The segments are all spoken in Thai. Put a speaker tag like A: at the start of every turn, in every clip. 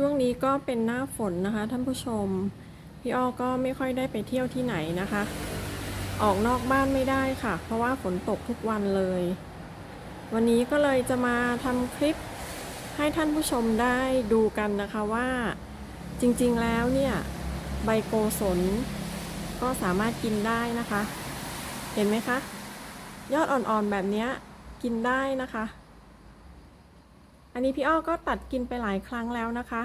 A: ช่วงนี้ก็เป็นหน้าฝนนะคะ ท่านผู้ชม พี่อ้อก็ไม่ค่อยได้ไปเที่ยวที่ไหนนะคะ ออกนอกบ้านไม่ได้ค่ะ เพราะว่าฝนตกทุกวันเลย วันนี้ก็เลยจะมาทำคลิปให้ท่านผู้ชมได้ดูกันนะคะว่าจริงๆแล้วเนี่ยใบโกศลก็สามารถกินได้นะคะ เห็นไหมคะ ยอดอ่อนๆแบบนี้กินได้นะคะ อันนี้พี่อ้อก็ตัดกินไปหลายครั้งแล้วนะคะ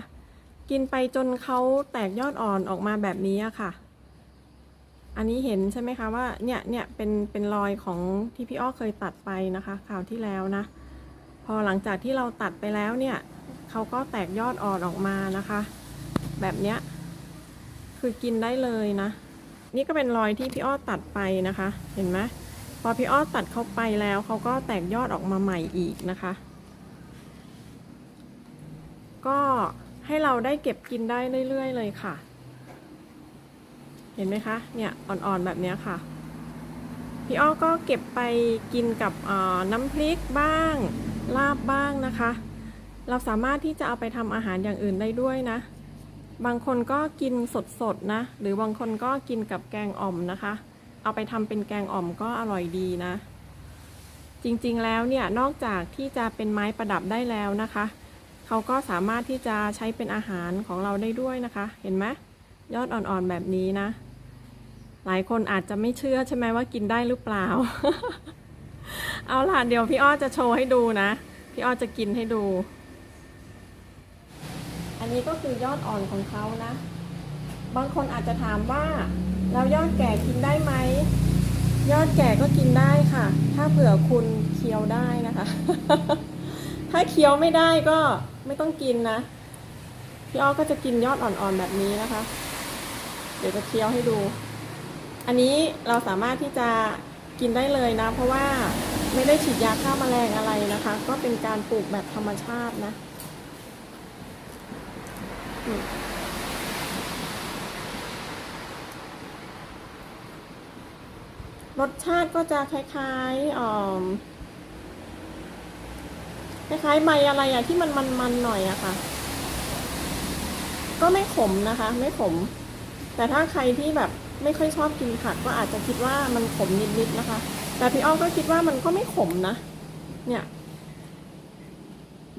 A: กินไปจนเขาแตกยอดอ่อนออกมาแบบนี้อะค่ะ อันนี้เห็นใช่ไหมคะว่าเนี่ยเนี่ยเป็นเป็นรอยของที่พี่อ้อเคยตัดไปนะคะคราวที่แล้วนะ พอหลังจากที่เราตัดไปแล้วเนี่ยเขาก็แตกยอดอ่อนออกมานะคะ แบบเนี้ยคือกินได้เลยนะ นี่ก็เป็นรอยที่พี่อ้อตัดไปนะคะ เห็นไหมพอพี่อ้อตัดเข้าไปแล้วเขาก็แตกยอดออกมาใหม่อีกนะคะ ก็ให้เราได้เก็บกินได้เรื่อยๆเลยค่ะ เห็นไหมคะ เนี่ยอ่อนๆแบบนี้ค่ะ พี่อ้อก็เก็บไปกินกับน้ำพริกบ้าง ลาบบ้างนะคะ เราสามารถที่จะเอาไปทำอาหารอย่างอื่นได้ด้วยนะ บางคนก็กินสดๆนะ หรือบางคนก็กินกับแกงอ่อมนะคะ เอาไปทำเป็นแกงอ่อมก็อร่อยดีนะ จริงๆแล้วเนี่ยนอกจากที่จะเป็นไม้ประดับได้แล้วนะคะ เขาก็สามารถที่จะใช้เป็นอาหารของเราได้ด้วยนะคะ เห็นไหมยอดอ่อนๆแบบนี้นะ หลายคนอาจจะไม่เชื่อใช่ไหมว่ากินได้หรือเปล่า เอาล่ะเดี๋ยวพี่อ้อจะโชว์ให้ดูนะ พี่อ้อจะกินให้ดู อันนี้ก็คือยอดอ่อนของเขานะ บางคนอาจจะถามว่าแล้วยอดแก่กินได้ไหมยอดแก่ก็กินได้ค่ะ ถ้าเผื่อคุณเคี้ยวได้นะคะ ถ้าเคี้ยวไม่ได้ก็ ไม่ต้องกินนะ พี่อ้อก็จะกินยอดอ่อนๆแบบนี้นะคะ เดี๋ยวจะเคี้ยวให้ดู อันนี้เราสามารถที่จะกินได้เลยนะ เพราะว่าไม่ได้ฉีดยาฆ่าแมลงอะไรนะคะ ก็เป็นการปลูกแบบธรรมชาตินะรสชาติก็จะคล้ายๆอ่อ คล้ายๆใบอะไรอะที่มันมันๆหน่อยอะค่ะ ก็ไม่ขมนะคะ ไม่ขม แต่ถ้าใครที่แบบไม่ค่อยชอบกินผักก็อาจจะคิดว่ามันขมนิดๆนะคะ แต่พี่อ้อก็คิดว่ามันก็ไม่ขมนะ เนี่ย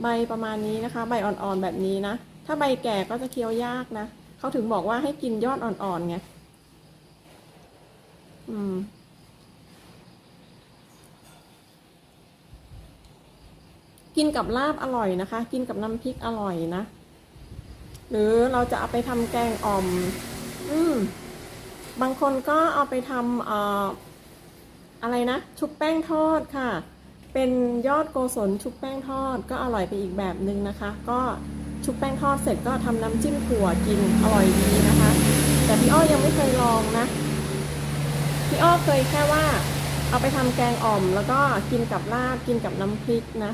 A: ใบประมาณนี้นะคะ ใบอ่อนๆแบบนี้นะ ถ้าใบแก่ก็จะเคี้ยวยากนะเขาถึงบอกว่าให้กินยอดอ่อนๆไง อืม กินกับลาบอร่อยนะคะ กินกับน้ำพริกอร่อยนะ หรือเราจะเอาไปทำแกงอ่อม อืม บางคนก็เอาไปทำเอ่ออะไรนะ ชุบแป้งทอดค่ะ เป็นยอดโกศลชุบแป้งทอดก็อร่อยไปอีกแบบหนึ่งนะคะ ก็ชุบแป้งทอดเสร็จก็ทำน้ำจิ้มถั่วกินอร่อยดีนะคะ แต่พี่อ้อยังไม่เคยลองนะพี่อ้อเคยแค่ว่า เอาไปทำแกงอ่อม แล้วก็กินกับลาบกินกับน้ำพริกนะ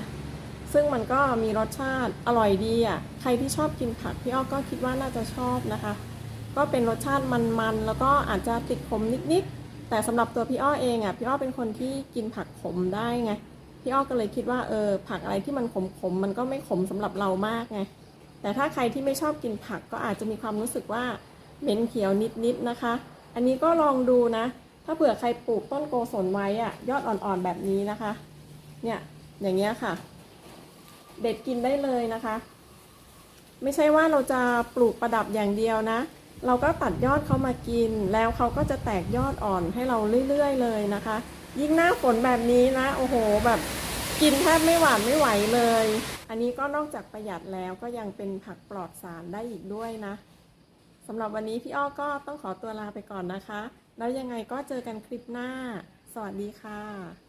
A: ซึ่งมันก็มีรสชาติอร่อยดีอะ ใครที่ชอบกินผักพี่อ้อก็คิดว่าน่าจะชอบนะคะ ก็เป็นรสชาติมันๆ แล้วก็อาจจะติดขมนิดๆ แต่สำหรับตัวพี่อ้อเองอะ พี่อ้อเป็นคนที่กินผักขมได้ไง พี่อ้อก็เลยคิดว่าเออผักอะไรที่มันขมๆ มันก็ไม่ขมสำหรับเรามากไง แต่ถ้าใครที่ไม่ชอบกินผักก็อาจจะมีความรู้สึกว่าเหม็นเขียวนิดๆ นะคะ อันนี้ก็ลองดูนะ ถ้าเผื่อใครปลูกต้นโกศลไว้อะยอดอ่อนๆ แบบนี้นะคะ เนี่ย อย่างเงี้ยค่ะ เด็ดกินได้เลยนะคะ ไม่ใช่ว่าเราจะปลูกประดับอย่างเดียวนะ เราก็ตัดยอดเขามากิน แล้วเขาก็จะแตกยอดอ่อนให้เราเรื่อยๆ เลยนะคะ ยิ่งหน้าฝนแบบนี้นะ โอ้โหแบบกินแทบไม่หวานไม่ไหวเลย อันนี้ก็นอกจากประหยัดแล้วก็ยังเป็นผักปลอดสารได้อีกด้วยนะสำหรับวันนี้พี่อ้อก็ต้องขอตัวลาไปก่อนนะคะ แล้วยังไงก็เจอกันคลิปหน้า สวัสดีค่ะ